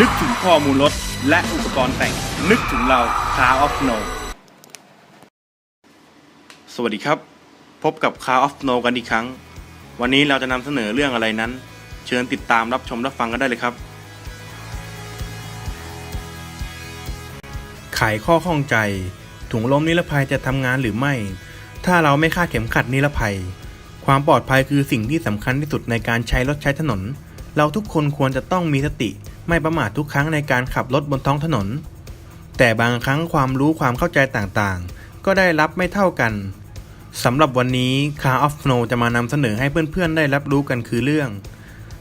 นึกถึงข้อมูลรถ และอุปกรณ์แต่ง นึกถึงเรา Car of No สวัสดีครับ พบกับ Car of No กันอีกครั้ง วันนี้เราจะนำเสนอเรื่องอะไรนั้น เชิญติดตามรับชมรับฟังกันได้เลยครับ ไขข้อข้องใจ ถุงลมนิรภัยจะทำงานหรือไม่ ถ้าเราไม่คาดเข็มขัดนิรภัย ความปลอดภัยคือสิ่งที่สำคัญที่สุดในการใช้รถใช้ถนน เราทุกคนควรจะต้องมีสติ ไม่ประมาททุกครั้งในการขับรถบนท้องถนน แต่บางครั้งความรู้ความเข้าใจต่างๆ ก็ได้รับไม่เท่ากันสำหรับวันนี้ Car of No จะมานำเสนอให้เพื่อนๆ ได้รับรู้กันคือเรื่อง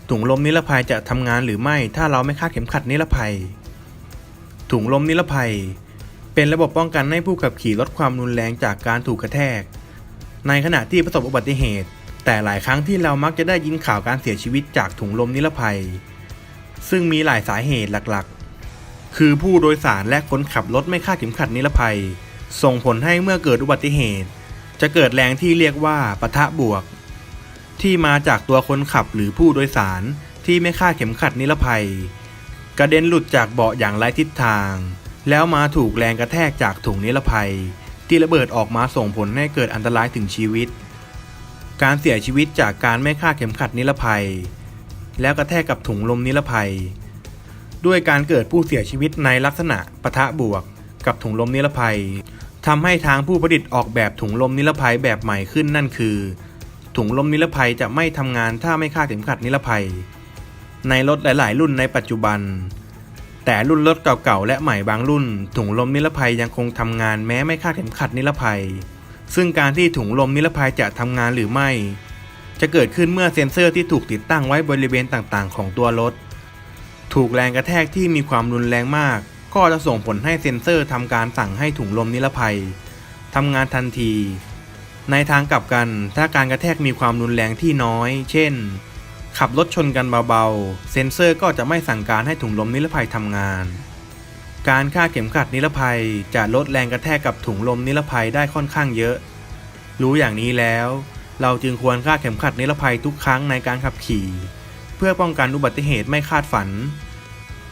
ถุงลมนิรภัยจะทำงานหรือไม่ถ้าเราไม่คาดเข็มขัดนิรภัย ถุงลมนิรภัย เป็นระบบป้องกันให้ผู้ขับขี่ลดความรุนแรงจากการถูกกระแทก ในขณะที่ประสบอุบัติเหตุ แต่หลายครั้งที่เรามักจะได้ยินข่าวการเสียชีวิตจากถุงลมนิรภัย ซึ่งมีหลายสาเหตุหลักๆ คือผู้โดยสารและคนขับรถไม่คาดเข็มขัดนิรภัย ส่งผลให้เมื่อเกิดอุบัติเหตุ จะเกิดแรงที่เรียกว่าปะทะบวก ที่มาจากตัวคนขับหรือผู้โดยสารที่ไม่คาดเข็มขัดนิรภัย กระเด็นหลุดจากเบาะอย่างไร้ทิศทาง แล้วมาถูกแรงกระแทกจากถุงนิรภัย ที่ระเบิดออกมาส่งผลให้เกิดอันตรายถึงชีวิต การเสียชีวิตจากการไม่คาดเข็มขัดนิรภัย แล้วกระแทกกับถุงลมนิรภัย ด้วยการเกิดผู้เสียชีวิตในลักษณะปะทะบวกกับถุงลมนิรภัยทำให้ทางผู้ผลิตออกแบบถุงลมนิรภัยแบบใหม่ขึ้นนั่นคือ ถุงลมนิรภัยจะไม่ทำงานถ้าไม่คาดเข็มขัดนิรภัย ในรถหลาย ๆ รุ่นในปัจจุบัน แต่รุ่นรถเก่าๆและใหม่บางรุ่น ถุงลมนิรภัยยังคงทำงานแม้ไม่คาดเข็มขัดนิรภัย ซึ่งการที่ถุงลมนิรภัยจะทำงานหรือไม่ จะเกิดขึ้นเมื่อเซ็นเซอร์ที่ถูกติดตั้งไว้บริเวณต่างๆ ของตัวรถ ถูกแรงกระแทกที่มีความรุนแรงมาก ก็จะส่งผลให้เซ็นเซอร์ทำการสั่งให้ถุงลมนิรภัยทำงานทันที ในทางกลับกัน ถ้าการกระแทกมีความรุนแรงที่น้อย เช่น ขับรถชนกันเบาๆ เซ็นเซอร์ก็จะไม่สั่งการให้ถุงลมนิรภัยทำงาน การคาดเข็มขัดนิรภัยจะลดแรงกระแทกกับถุงลมนิรภัยได้ค่อนข้างเยอะ รู้อย่างนี้แล้ว เราจึงควรคาดเข็มขัดนิรภัยทุกครั้งในการขับขี่ เพื่อป้องกันอุบัติเหตุไม่คาดฝัน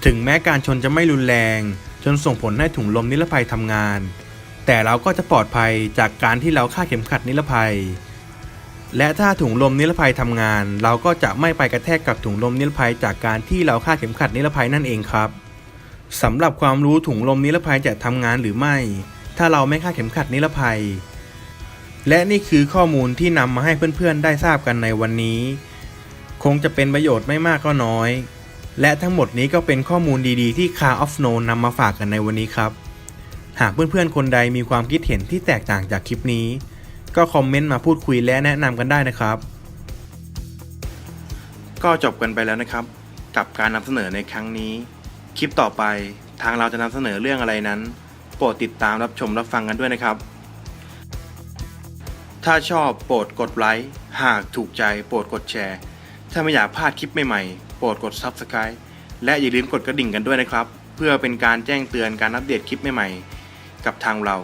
ถึงแม้การชนจะไม่รุนแรง จนส่งผลให้ถุงลมนิรภัยทำงาน แต่เราก็จะปลอดภัยจากการที่เราคาดเข็มขัดนิรภัย และถ้าถุงลมนิรภัยทำงาน เราก็จะไม่ไปกระแทกกับถุงลมนิรภัยจากการที่เราคาดเข็มขัดนิรภัยนั่นเองครับสำหรับความรู้ถุงลมนิรภัยจะทำงานหรือไม่ ถ้าเราไม่คาดเข็มขัดนิรภัย และนี่คือข้อมูลที่นำมาให้เพื่อนๆได้ทราบกันในวันนี้ คงจะเป็นประโยชน์ไม่มากก็น้อย และทั้งหมดนี้ก็เป็นข้อมูลดีๆที่ Car of No นำมาฝากกันในวันนี้ครับ หากเพื่อนๆคนใดมีความคิดเห็นที่แตกต่างจากคลิปนี้ ก็คอมเมนต์มาพูดคุยและแนะนำกันได้นะครับ ก็จบกันไปแล้วนะครับ กับการนำเสนอในครั้งนี้ คลิปต่อไปทางเราจะนำเสนอเรื่องอะไรนั้น โปรดติดตามรับชมรับฟังกันด้วยนะครับ ถ้าชอบโปรดกดไลค์ หากถูกใจโปรดกดแชร์ ถ้าไม่อยากพลาดคลิปใหม่ๆ โปรดกด Subscribe และอย่าลืมกดกระดิ่งกันด้วยนะครับ เพื่อเป็นการแจ้งเตือนการอัปเดตคลิปใหม่ๆ กับทางเรา